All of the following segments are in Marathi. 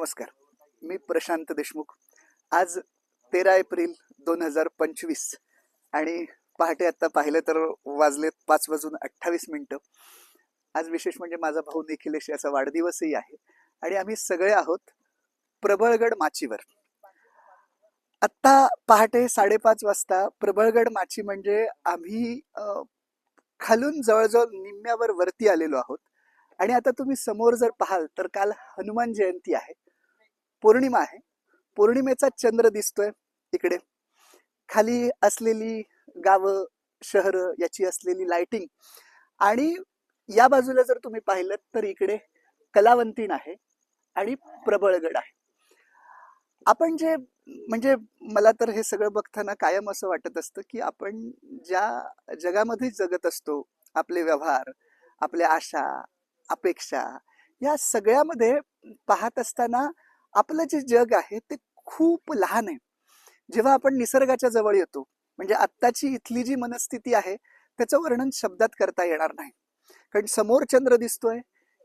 नमस्कार. मी प्रशांत देशमुख. आज तेरा एप्रिल दोन हजार पंचवीस आणि पहाटे आत्ता पाहिलं तर वाजलेत पाच वाजून अठ्ठावीस मिनटं. आज विशेष म्हणजे माझा भाऊ निखिलेश याचा वाढदिवसही आहे आणि आम्ही सगळे आहोत प्रबळगड माचीवर. आत्ता पहाटे साडेपाच वाजता प्रबळगड माची म्हणजे आम्ही खालून जवळजवळ निम्म्यावर वरती आलेलो आहोत. आणि आता तुम्ही समोर जर पाहाल तर काल हनुमान जयंती आहे. पौर्णिमा आहे. पौर्णिमेचा चंद्र दिसतोय इकडे. खाली असलेली गावं शहरं याची असलेली लाइटिंग आणि या बाजूला जर तुम्ही पाहिलं तर इकडे कलावंतीण आहे आणि प्रबळगड आहे. आपण जे म्हणजे मला तर हे सगळं बघताना कायम असं वाटत असतं की आपण ज्या जगामध्ये जगत असतो आपले व्यवहार आपल्या आशा अपेक्षा या सगळ्यामध्ये पाहत असताना आपलं जे जग आहे ते खूप लहान आहे. जेव्हा आपण निसर्गाच्या जवळ येतो म्हणजे आत्ताची इथली जी मनस्थिती आहे त्याचं वर्णन शब्दात करता येणार नाही. कारण समोर चंद्र दिसतोय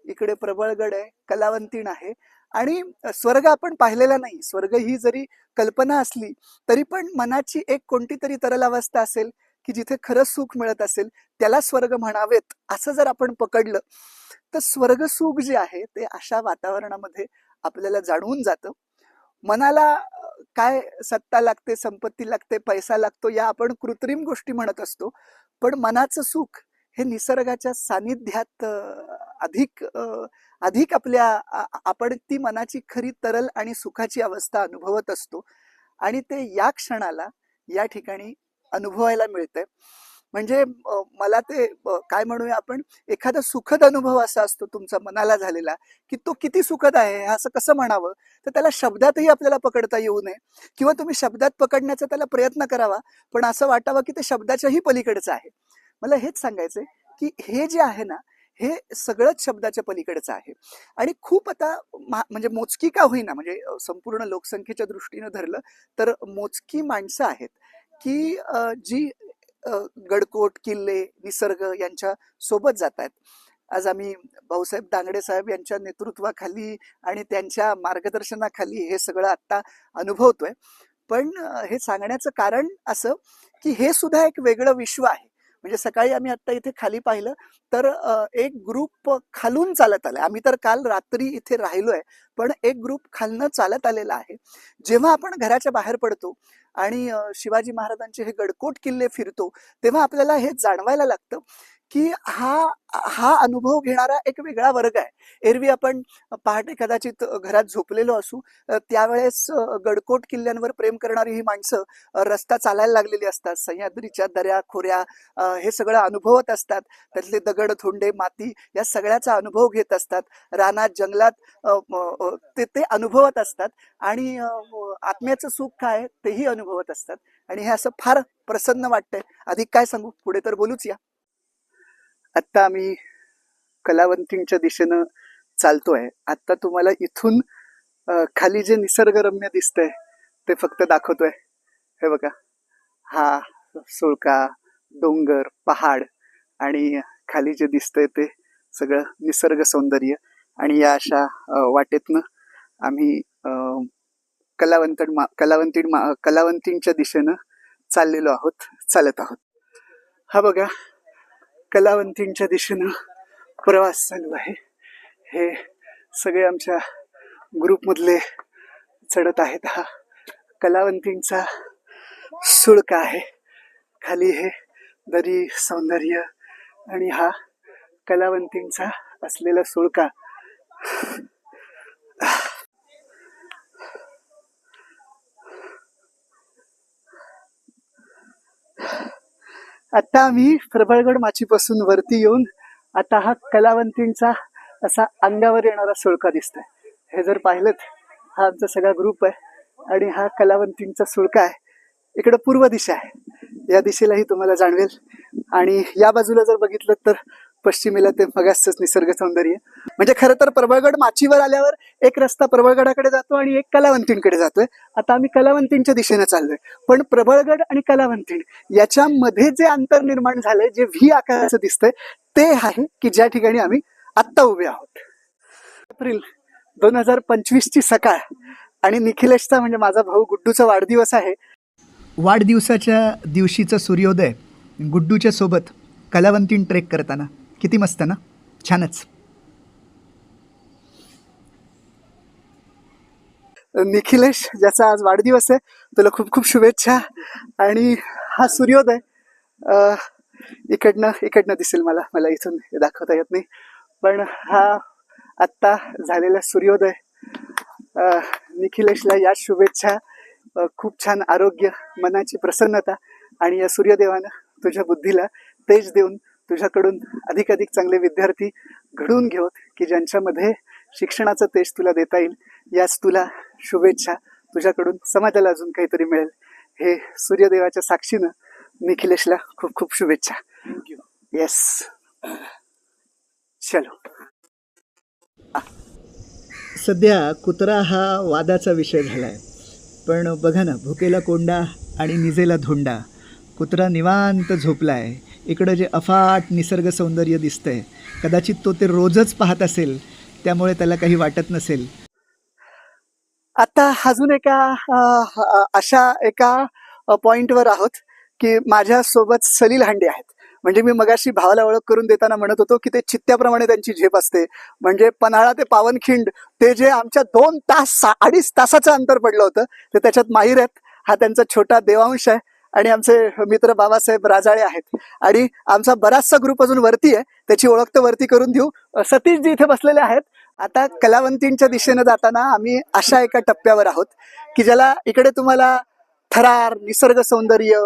इकडे प्रबळगड आहे कलावंतीण आहे आणि स्वर्ग आपण पाहिलेला नाही. स्वर्ग ही जरी कल्पना असली तरी पण मनाची एक कोणती तरी तरलावस्था असेल की जिथे खरं सुख मिळत असेल त्याला स्वर्ग म्हणावेत असं जर आपण पकडलं तर स्वर्ग सुख जे आहे ते अशा वातावरणामध्ये आपल्याला जाणवून जातं. मनाला काय सत्ता लागते संपत्ती लागते पैसा लागतो या आपण कृत्रिम गोष्टी म्हणत असतो. पण मनाचं सुख हे निसर्गाच्या सानिध्यात अधिक अधिक आपल्या आपण ती मनाची खरी तरल आणि सुखाची अवस्था अनुभवत असतो. आणि ते या क्षणाला या ठिकाणी अनुभवायला मिळतंय. म्हणजे मला ते काय म्हणूया आपण एखादा सुखद अनुभव असा असतो तुमचा मनाला झालेला की तो किती सुखद आहे हे असं कसं म्हणावं? तर त्याला शब्दातही आपल्याला पकडता येऊ नये. किंवा तुम्ही शब्दात पकडण्याचा त्याला प्रयत्न करावा पण असं वाटावं की ते शब्दाच्याही पलीकडचं आहे. मला हेच सांगायचंय की हे जे आहे ना हे सगळंच शब्दाच्या पलीकडचं आहे. आणि खूप आता मा- म्हणजे मोजकी का होईना म्हणजे संपूर्ण लोकसंख्येच्या दृष्टीनं धरलं तर मोजकी माणसं आहेत की जी गडकोट किल्ले निसर्ग यांच्या सोबत जात आहेत आज आम्ही भाऊसाहेब दांगडे साहेब यांच्या नेतृत्वाखाली आणि त्यांच्या मार्गदर्शनाखाली हे सगळं आत्ता अनुभवतोय. पण हे सांगण्याचं कारण असं की हे सुद्धा एक वेगळं विश्व आहे. म्हणजे सकाळी आम्ही आत्ता इथे खाली पाहिलं तर एक ग्रुप खालून चालत आलाय. आम्ही तर काल रात्री इथे राहिलोय पण एक ग्रुप खालनं चालत आलेला आहे. जेव्हा आपण घराच्या बाहेर पडतो आणि शिवाजी महाराजांचे हे गडकोट किल्ले फिरतो तेव्हा आपल्याला हे जाणवायला लागतं की हा हा अनुभव घेणारा एक वेगळा वर्ग आहे. एरवी आपण पहाटे कदाचित घरात झोपलेलो असू त्यावेळेस गडकोट किल्ल्यांवर प्रेम करणारी ही माणसं रस्ता चालायला लागलेली असतात. सह्याद्रीच्या दऱ्या खोऱ्या हे सगळं अनुभवत असतात. त्यातले दगड थोंडे माती या सगळ्याचा अनुभव घेत असतात. रानात जंगलात ते ते अनुभवत असतात. आणि आत्म्याचं सुख काय आहे तेही अनुभवत असतात. आणि हे असं फार प्रसन्न वाटतंय. अधिक काय सांगू? पुढे तर बोलूच या. आत्ता आम्ही कलावंतींच्या दिशेनं चालतोय. आत्ता तुम्हाला इथून खाली जे निसर्गरम्य दिसतंय ते फक्त दाखवतोय. हे बघा. हा सुळका डोंगर पहाड आणि खाली जे दिसतंय ते सगळं निसर्ग सौंदर्य आणि या अशा वाटेतनं आम्ही कलावंत मा कलावंतीण मा कलावंतींच्या दिशेनं चाललेलो आहोत चालत आहोत. हा बघा. कलावंतींच्या दिशेनं प्रवास चालू आहे. हे सगळे आमच्या ग्रुपमधले चढत आहेत. हा कलावंतींचा सुळका आहे. खाली हे दरी सौंदर्य आणि हा कलावंतींचा असलेला सुळका. आता आम्ही प्रबळगड माचीपासून वरती येऊन आता हा कलावंतींचा असा अंगावर येणारा सुळका दिसतोय. हे जर पाहिलं हा आमचा सगळा ग्रुप आहे आणि हा कलावंतींचा सुळका आहे. इकडं पूर्व दिशा आहे. या दिशेलाही तुम्हाला जाणवेल. आणि या बाजूला जर बघितलं तर पश्चिमेला ते मगासच निसर्ग सौंदर्य. म्हणजे खरं तर प्रबळगड माचीवर आल्यावर एक रस्ता प्रबळगडाकडे जातो आणि एक कलावंतींकडे जातोय. आता आम्ही कलावंतींच्या दिशेने चाललोय. पण प्रबळगड आणि कलावंतीण याच्यामध्ये जे अंतर निर्माण झालंय जे व्ही आकाराचं दिसतंय ते आहे की ज्या ठिकाणी आम्ही आत्ता उभे आहोत. एप्रिल दोन हजार पंचवीसची सकाळ आणि निखिलेशचा म्हणजे माझा भाऊ गुड्डूचा वाढदिवस आहे. वाढदिवसाच्या दिवशीचा सूर्योदय गुड्डूच्या सोबत कलावंतीन ट्रेक करताना. किती मस्त ना? छानच. निखिलेश ज्याचा आज वाढदिवस आहे तुला खूप खूप शुभेच्छा. आणि हा सूर्योदय इकडनं इकडनं दिसेल मला. मला इथून हे दाखवता येत नाही. पण हा आत्ता झालेला सूर्योदय निखिलेशला या शुभेच्छा. खूप छान आरोग्य मनाची प्रसन्नता आणि या सूर्यदेवानं तुझ्या बुद्धीला तेज देऊन तुझ्याकडून अधिक अधिक चांगले विद्यार्थी घडवून घेऊत की ज्यांच्यामध्ये शिक्षणाचं तेज तुला देता येईल. याच तुला शुभेच्छा तुझ्याकडून. समाजाला अजून काहीतरी मिळेल. हे सूर्यदेवाच्या साक्षीनं निखिलेशला खूप खूप शुभेच्छा. येस चलो. सध्या कुत्रा हा वादाचा विषय झाला आहे पण बघा ना भुकेला कोंडा आणि निजेला धोंडा. कुत्रा निवांत झोपला आहे इकडं जे अफाट निसर्ग सौंदर्य दिसतंय कदाचित तो ते रोजच पाहत असेल त्यामुळे त्याला काही वाटत नसेल. आता अजून एका अशा एका पॉइंटवर आहोत की माझ्यासोबत सलील हांडे आहेत. म्हणजे मी मगाशी भावाला ओळख करून देताना म्हणत होतो की ते चित्त्याप्रमाणे त्यांची झेप असते. म्हणजे पन्हाळा ते पावनखिंड ते जे आमच्या दोन तास अडीच तासाचं अंतर पडलं होतं ते त्याच्यात माहीर आहेत. हा त्यांचा छोटा देवांश आहे. आणि आमचे मित्र बाबासाहेब राजाळे आहेत. आणि आमचा बराचसा ग्रुप अजून वरती आहे. त्याची ओळख तर वरती करून देऊ. सतीशजी इथे बसलेले आहेत. आता कलावंतींच्या दिशेनं जाताना आम्ही अशा एका टप्प्यावर आहोत की ज्याला इकडे तुम्हाला थरार निसर्ग सौंदर्य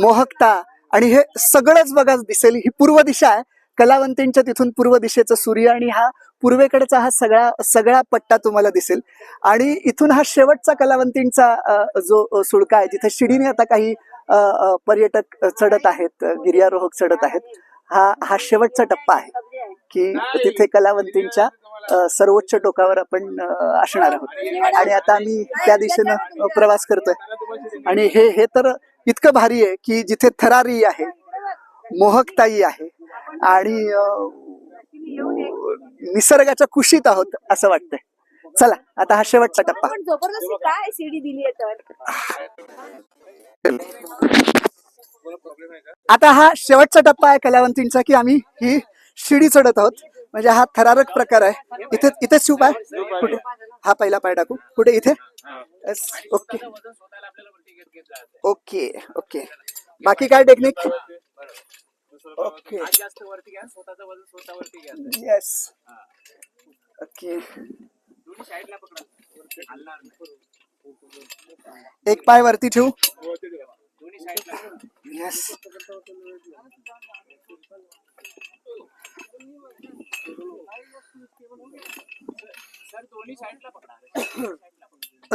मोहकता आणि हे सगळंच बघा दिसेल. ही पूर्व दिशा आहे. कलावंतींच्या तिथून पूर्व दिशेचा सूर्य आणि हा पूर्वेकडचा हा सगळा सगळा पट्टा तुम्हाला दिसेल. आणि इथून हा शेवटचा कलावंतींचा जो सुळका आहे जिथे शिडीने आता काही पर्यटक चढत आहेत गिर्यारोहक चढत आहेत. हा हा शेवटचा टप्पा आहे की तिथे कलावंतींच्या सर्वोच्च टोकावर आपण असणार आहोत. आणि आता आम्ही त्या दिशेनं प्रवास करतोय. आणि हे हे तर इतकं भारी आहे की जिथे थरारी आहे मोहकताई आहे आणि निसर्गाच्या कुशीत आहोत असं वाटतंय. चला आता हा शेवटचा टप्पा. आता हा शेवटचा टप्पा आहे कलावंतींचा की आम्ही ही शिडी चढत आहोत. म्हणजे हा थरारक प्रकार आहे. इथे इथेच शिव पाय. कुठे? हा पहिला पाय टाकू. कुठे? इथे? ओके ओके ओके बाकी काय टेक्निक ओके येस ओके एक पाय वरती ठेवू?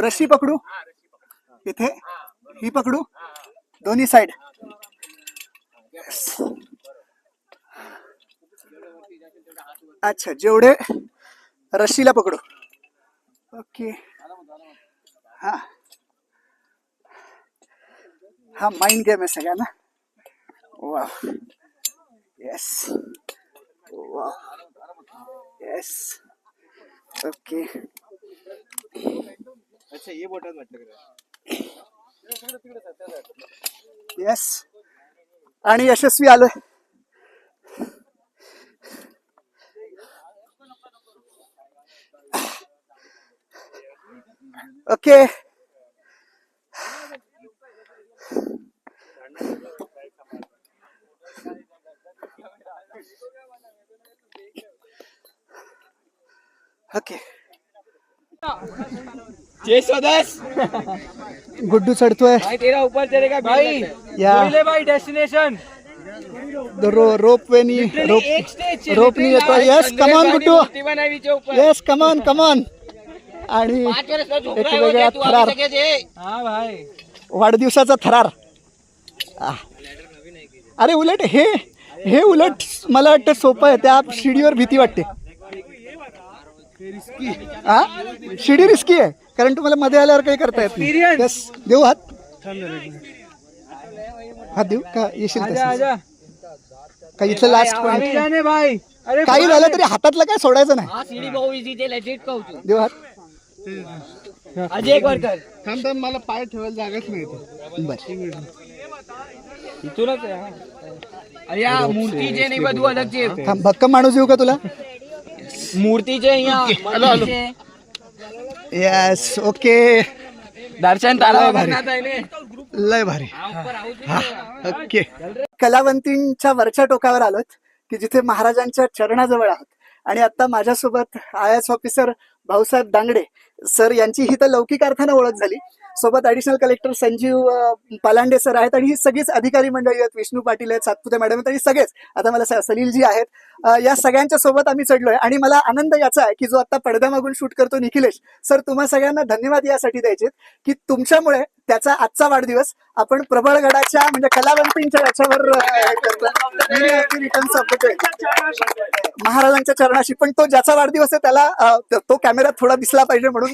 रशी पकडू? इथे? ही पकडू? दोन्ही साइड अच्छा जेवढे रशीला पकडू. ओके हा। हा माइंड गेम आहे सगळ्यांना वा येस। वा येस। ओके। अच्छा ये बोटात वाटतं का येस। आणि यशस्वी आलोय। ओके ओके जय स्वदेश। गुड्डू चढतोय भाई तेरा ऊपर चलेगा भाई या। ले भाई डेस्टिनेशन रो रोप वेनी रोप एक स्टेज रोपनी येतोय yes come on Guddu. Yes come on come on आणि थरार. वाढदिवसाचा थरार. अरे उलट हे हे उलट मला वाटतं सोपं आहे. त्या शिडीवर भीती वाटते. हा शिडी रिस्की आहे. कारण तुम्हाला मध्ये आल्यावर काही करता येत नाही. देऊ हात. हात देऊ का? येशील काही इथलं लास्ट पॉईंट काही झालं तरी हातातलं काय सोडायचं नाही. देऊ हात. अजय एक वर कर थांब थांब मला पाय ठेवायला जागाच नाही इथं. बर. एक इथूनच आहे अरे या मूर्तीचे नाही बघू अलगचे. थांब भक्कम माणूस येऊ का तुला? मूर्तीचे या मंदिराचे. Yes okay. दर्शन तारा भरण्यात आहे ने. लय भारी. ओके. कलावंतींच्या वरच्या टोकावर आलोत की जिथे महाराजांच्या चरणाजवळ आहोत. आणि आता माझ्यासोबत I S officer Bhausaheb Dangde sir यांची ही तर लौकिक अर्थानं ओळख झाली. सोबत additional collector Sanjeev Palande sir आहेत आणि ही सगळीच अधिकारी मंडळी आहेत. विष्णू पाटील आहेत सातपुते मॅडम आहेत आणि सगळेच. आता मला सलीलजी आहेत. या सगळ्यांच्या सोबत आम्ही चढलोय आणि मला आनंद याचा आहे की जो आता पडद्यामागून शूट करतो निखिलेश. सर तुम्हा सगळ्यांना धन्यवाद यासाठी द्यायचे की तुमच्यामुळे त्याचा आजचा वाढदिवस आपण प्रबळगडाच्या म्हणजे कलावंतींच्या याच्यावर महाराजांच्या चरणाशी. पण तो ज्याचा वाढदिवस आहे त्याला तो कॅमेरा थोडा दिसला पाहिजे म्हणून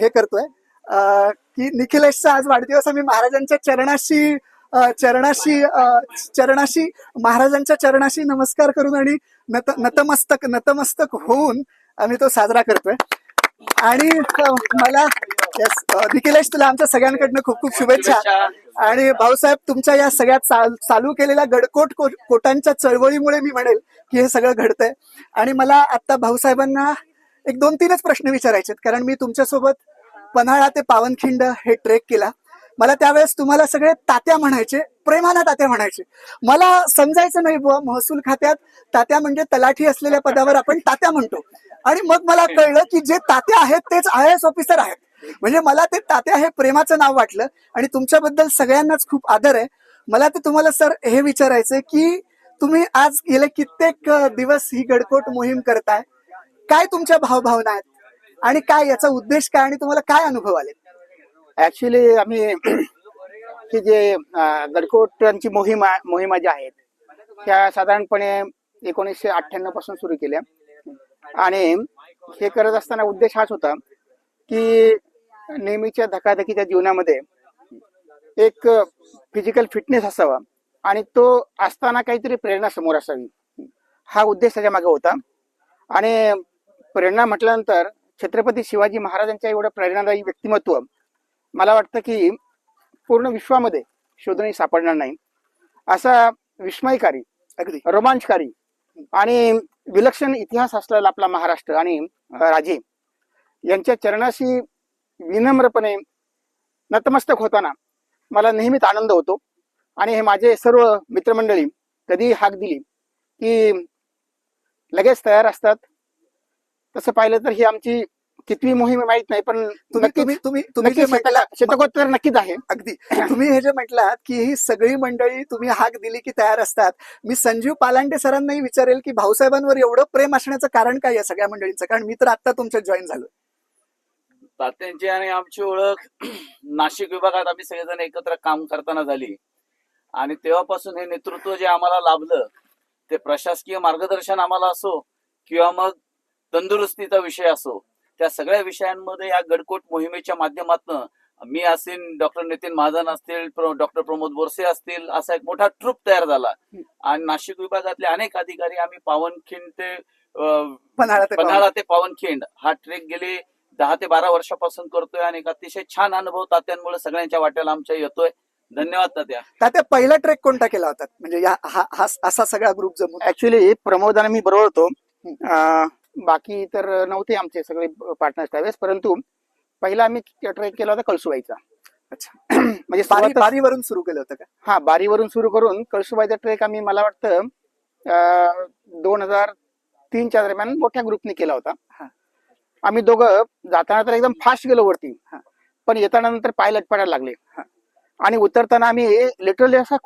हे करतोय. की निखिलेशचा आज वाढदिवस आम्ही महाराजांच्या चरणाशी चरणाशी चरणाशी महाराजांच्या चरणाशी नमस्कार करून आणि नत नतमस्तक नतमस्तक होऊन आम्ही तो साजरा करतोय. आणि मला निखिलेश तुला आमच्या सगळ्यांकडनं खूप खूप शुभेच्छा. आणि भाऊसाहेब तुमच्या या सगळ्या चाल- चालू केलेल्या गडकोट को- कोटांच्या चळवळीमुळे मी म्हणेल की हे सगळं घडतंय. आणि मला आता भाऊसाहेबांना एक दोन तीनच प्रश्न विचारायचे आहेत कारण मी तुमच्यासोबत पन्हाळा ते पावनखिंड हे ट्रेक केला. मला त्यावेळेस तुम्हाला सगळे तात्या म्हणायचे प्रेमाना तात्या म्हणायचे. मला समजायचं नाही बुवा महसूल खात्यात तात्या म्हणजे तलाठी असलेल्या पदावर आपण तात्या म्हणतो. आणि मग मला कळलं की जे तात्या आहेत तेच आय एस ऑफिसर आहेत. म्हणजे मला ते तात्या हे प्रेमाचं नाव वाटलं आणि तुमच्याबद्दल सगळ्यांनाच खूप आदर आहे. मला ते तुम्हाला सर हे विचारायचंय की तुम्ही आज गेले कित्येक दिवस ही गडकोट मोहीम करताय. काय तुमच्या भावभावना आहेत? आणि काय याचा उद्देश काय आणि तुम्हाला काय अनुभव आले? ऍक्च्युली आम्ही ही जे गडकोटांची मोहिमा मोहिमा ज्या आहेत त्या साधारणपणे एकोणीसशे अठ्ठ्याण्णवपासून सुरू केल्या. आणि हे करत असताना उद्देश हाच होता की नेहमीच्या धकाधकीच्या जीवनामध्ये एक फिजिकल फिटनेस असावा आणि तो असताना काहीतरी प्रेरणा समोर असावी. हा उद्देश त्याच्यामागे होता. आणि प्रेरणा म्हटल्यानंतर छत्रपती शिवाजी महाराजांच्या एवढं प्रेरणादायी व्यक्तिमत्व मला वाटतं की पूर्ण विश्वामध्ये शोधणी सापडणार नाही. असा विस्मयकारी अगदी. रोमांचकारी आणि विलक्षण इतिहास असलेला आपला महाराष्ट्र आणि राजे यांच्या चरणाशी विनम्रपणे नतमस्तक होताना मला नेहमीच आनंद होतो. आणि हे माझे सर्व मित्रमंडळी कधी हाक दिली की लगेच तयार असतात. तसं पाहिलं तर ही आमची कितवी मोहीम माहीत नाही पण तुम्ही तुम्ही तुम्ही जे म्हटला शतकोत्तर नक्कीच आहे. अगदी. तुम्ही हे जे म्हटलात की ही सगळी मंडळी तुम्ही हाक दिली की तयार असतात. मी संजीव पालांडे सरांनाही विचारेल की भाऊसाहेबांवर एवढं प्रेम असण्याचं कारण काय या सगळ्या मंडळींचं? कारण मी तर आता तुमच्यात जॉईन झालो तात्यांची आणि आमची ओळख नाशिक विभागात आम्ही सगळेजण एकत्र काम करताना झाली. आणि तेव्हापासून हे नेतृत्व जे आम्हाला लाभलं ते प्रशासकीय मार्गदर्शन आम्हाला असो किंवा मग तंदुरुस्तीचा विषय असो त्या सगळ्या विषयांमध्ये या गडकोट मोहिमेच्या माध्यमातून मी असेल डॉक्टर नितीन महाजन असतील डॉक्टर प्रमोद बोरसे असतील असा एक मोठा ट्रुप तयार झाला. आणि नाशिक विभागातले अनेक अधिकारी आम्ही पावनखिंड ते पन्हाळा ते पावनखिंड हा ट्रेक गेले दहा ते बारा वर्षापासून करतोय आणि एक अतिशय छान अनुभव तात्यांमुळे सगळ्यांच्या वाट्याला आमच्या येतोय. धन्यवाद तात्या. तात्या पहिला ट्रेक कोणता केला होता? म्हणजे हा हा असा सगळा ग्रुप जमून. ऍक्च्युली प्रमोद आणि मी बरोबर होतो. बाकी तर नव्हते आमचे सगळे पार्टनर्स त्यावेळेस. परंतु पहिला आम्ही ट्रेक केला होता कळसुबाईचा. अच्छा. म्हणजे बारीवरून सुरू केलं होतं का? हा बारीवरून सुरू करून कळसुबाईचा ट्रेक आम्ही मला वाटतं दोन हजार तीनच्या दरम्यान मोठ्या ग्रुपने केला होता. आम्ही दोघं जाताना तर एकदम फास्ट गेलो वरती. पण येताना नंतर पाय लटपडायला लागले. आणि उतरताना आम्ही लिटरली असा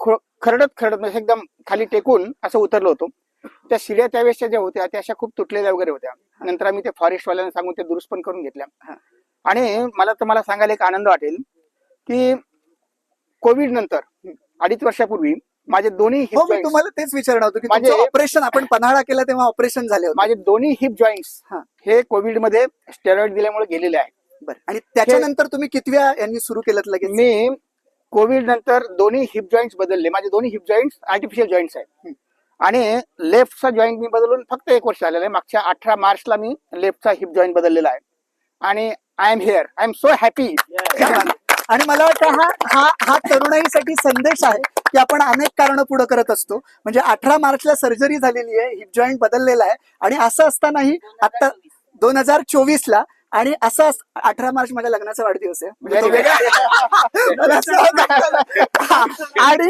खरडत खरडत म्हणजे एकदम खाली टेकून असं उतरलो होतो. त्या शिड्या त्यावेळेसच्या ज्या होत्या त्या अशा खूप तुटलेल्या वगैरे होत्या. नंतर आम्ही ते फॉरेस्ट वाल्यांना सांगून ते दुरुस्त पण करून घेतल्या. आणि मला तुम्हाला सांगायला एक आनंद वाटेल की कोविड नंतर अडीच वर्षापूर्वी माझे दोन्ही hip हो मी joints- तुम्हाला तेच विचारणार होतो की माझे- ऑपरेशन आपण पन्हाळा केला तेव्हा ऑपरेशन झाले होते. माझे दोन्ही हिप जॉईंट्स हा. हे कोविडमध्ये स्टेरॉइड दिल्यामुळे गेलेले आहे बरं. आणि त्याच्यानंतर तुम्ही कितव्या यांनी सुरू केलं लगेच? मी कोविड नंतर दोन्ही हिप जॉईंट्स बदलले. माझे दोन्ही हिप जॉईंट्स आर्टिफिशियल जॉईंट्स आहेत. आणि लेफ्टचा जॉईंट मी बदलून फक्त एक वर्ष झालेलं आहे. मागच्या अठरा मार्चला मी लेफ्टचा हिप जॉईंट बदललेला आहे. आणि I am here I am so happy आणि मला वाटतं हा हा हा तरुणाईसाठी संदेश आहे की आपण अनेक कारणं पुढे करत असतो. म्हणजे अठरा मार्चला सर्जरी झालेली आहे हिप जॉईंट बदललेला आहे. आणि असं असतानाही आता दोन हजार चोवीस ला आणि असं अठरा मार्च माझ्या लग्नाचा वाढदिवस आहे. म्हणजे आणि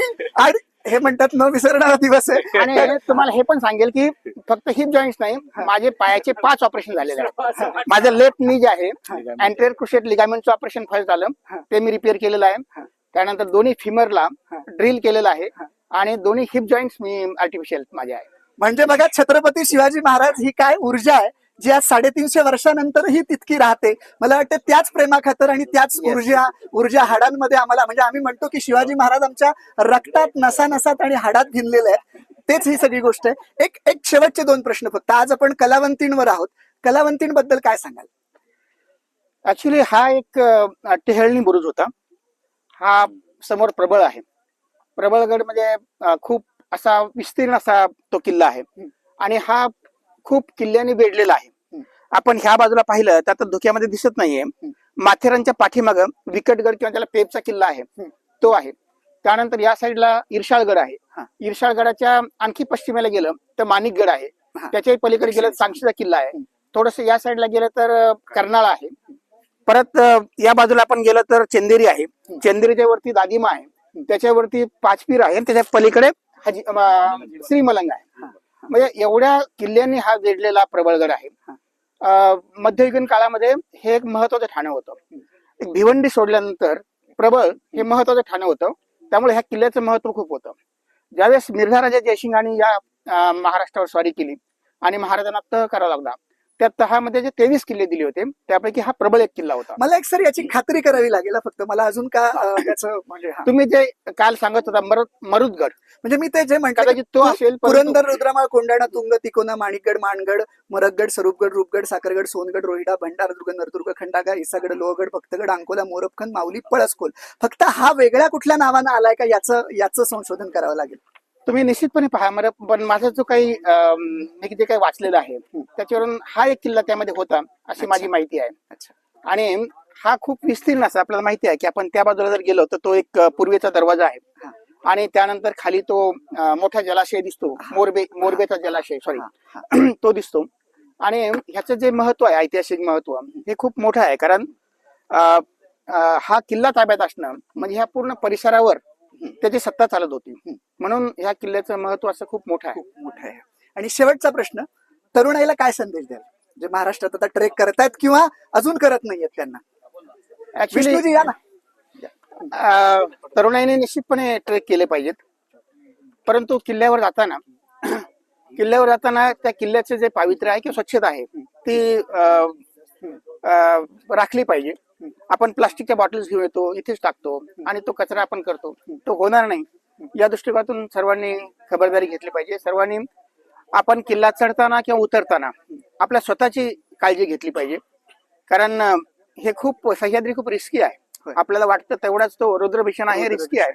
हे म्हणतात न विसरणारा दिवस आहे. आणि तुम्हाला हे पण सांगेल की फक्त हिप जॉईंट नाही माझे पायाचे पाच ऑपरेशन झालेले आहेत. माझं लेफ्ट नी जे आहे अँटेरियर क्रुशेट लिगामेंटचं ऑपरेशन फर्स्ट झालं ते मी रिपेअर केलेलं आहे. त्यानंतर दोन्ही फिमरला ड्रिल केलेलं आहे आणि दोन्ही हिप जॉईंट्स मी आर्टिफिशियल माझे आहे म्हणजे बघा छत्रपती शिवाजी महाराज ही काय ऊर्जा आहे जी आज साडेतीनशे वर्षानंतरही तितकी राहते. मला वाटतं त्याच प्रेमाखातर आणि त्याच ऊर्जा ऊर्जा हाडांमध्ये आम्हाला म्हणजे आम्ही म्हणतो की शिवाजी महाराज आमच्या रक्तात नसा नसात आणि हाडात भिनलेले आहेत. तेच ही सगळी गोष्ट आहे. एक एक शेवटचे दोन प्रश्न फक्त. आज आपण कलावंतींवर आहोत. कलावंतींबद्दल काय सांगाल? ऍक्च्युली हा एक टेहळणी बुरुज होता. हा समोर प्रबळ आहे. प्रबळगड म्हणजे खूप असा विस्तीर्ण असा तो किल्ला आहे. आणि हा खूप किल्ल्याने वेढलेला आहे. आपण ह्या बाजूला पाहिलं तर आता धुक्यामध्ये दिसत नाहीये. माथेरानच्या पाठीमाग विकटगड किंवा त्याला पेपचा किल्ला आहे. तो आहे. त्यानंतर या साईडला इर्शाळगड आहे. इर्शाळगडाच्या आणखी पश्चिमेला गेलं तर माणिकगड आहे. त्याच्याही पलीकडे गेलं तर सांगशीचा किल्ला आहे. थोडस या साईडला गेलं तर कर्नाळा आहे. परत या बाजूला आपण गेलं तर चंदेरी आहे. चंदेरीच्या वरती दादिमा आहे. त्याच्यावरती पाचपीर आहे त्याच्या पलीकडे श्रीमलंग आहे. म्हणजे एवढ्या किल्ल्यांनी हा वेढलेला प्रबळगड आहे. अ, मध्ययुगीन काळामध्ये हे एक महत्वाचं ठाणं होतं. भिवंडी सोडल्यानंतर प्रबळ हे महत्वाचं ठाणं होतं. त्यामुळे ह्या किल्ल्याचं महत्त्व खूप होतं. ज्यावेळेस मिर्झा राजा जयसिंगाने या महाराष्ट्रावर स्वारी केली आणि महाराजांना तह करावा लागला त्या तहामध्ये जे तेवीस किल्ले दिले होते त्यापैकी हा प्रबळ एक किल्ला होता. मला एक सर याची खात्री करावी लागेल फक्त. मला अजून का त्याचं म्हणजे. तुम्ही जे काल सांगत होता मरुद मरुदगड. म्हणजे मी ते जे म्हणतो कदाचित तो असेल पुरंदर रुद्रमाळ कोंडाणा तुंग तिकोना माणिकगड माणगड मरकगड स्वरूपगड रूपगड साखरगड सोनगड रोहिडा भंडार दुर्ग नरदुर्ग खंडागा इसागड लोहगड भक्तगड अंकोला मोरपखंड माऊली पळसकोल. फक्त हा वेगळ्या कुठल्या नावानं आलाय का याचं याचं संशोधन करावं लागेल? तुम्ही निश्चितपणे पहा. मला पण माझा जो काही मी जे काही वाचलेलं आहे त्याच्यावरून हा एक किल्ला त्यामध्ये होता अशी माझी माहिती आहे. आणि हा खूप विस्तीर्ण असा आपल्याला माहिती आहे की आपण त्या बाजूला जर गेलो तर तो एक पूर्वेचा दरवाजा आहे. आणि त्यानंतर खाली तो मोठा जलाशय दिसतो. मोरबे मोरबेचा जलाशय सॉरी तो दिसतो. आणि ह्याचं जे महत्त्व आहे ऐतिहासिक महत्त्व हे खूप मोठं आहे. कारण हा किल्ला ताब्यात असणं म्हणजे ह्या पूर्ण परिसरावर त्याची सत्ता चालत होती. म्हणून ह्या किल्ल्याचं महत्त्व असं खूप मोठं आहे. खूप मोठं आहे. आणि शेवटचा प्रश्न तरुणाईला काय संदेश द्याल? जे महाराष्ट्रात आता ट्रेक करतायत किंवा अजून करत नाहीयेत त्यांना? ऍक्च्युली या ना. तरुणाईने निश्चितपणे ट्रेक केले पाहिजेत. परंतु किल्ल्यावर जाताना किल्ल्यावर जाताना त्या किल्ल्याचे जे पावित्र्य आहे किंवा स्वच्छता आहे ती राखली पाहिजे. आपण प्लास्टिकच्या बॉटल्स घेऊन येतो इथेच टाकतो आणि तो कचरा आपण करतो. तो होणार नाही. या दृष्टिकोनातून सर्वांनी खबरदारी घेतली पाहिजे. सर्वांनी आपण किल्ला चढताना किंवा उतरताना आपल्या स्वतःची काळजी घेतली पाहिजे. कारण हे खूप सह्याद्री खूप रिस्की आहे. आपल्याला वाटतं तेवढाच तो रुद्रभीषण आहे रिस्की आहे.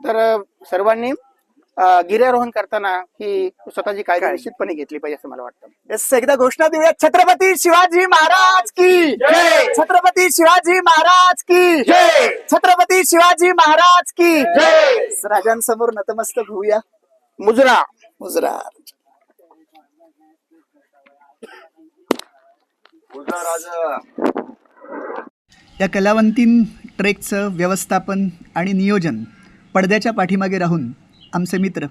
तर सर्वांनी गिर्यारोहण करताना ही स्वतःची काळजी. निश्चितपणे घेतली पाहिजे असं मला वाटतं. येस एकदा घोषणा देऊया. छत्रपती शिवाजी महाराज की? छत्रपती शिवाजी महाराज की? छत्रपती शिवाजी महाराज की? राजांसमोर नतमस्तक होऊया. मुजरा. मुजरा. या कलावंतीन ट्रेकचं व्यवस्थापन आणि नियोजन पडद्याच्या पाठीमागे राहून आमचे मित्र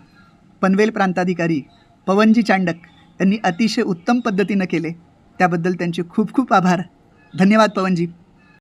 पनवेल प्रांताधिकारी पवनजी चांडक यांनी अतिशय उत्तम पद्धतीनं केले. त्याबद्दल त्यांचे खूप खूप आभार. धन्यवाद पवनजी.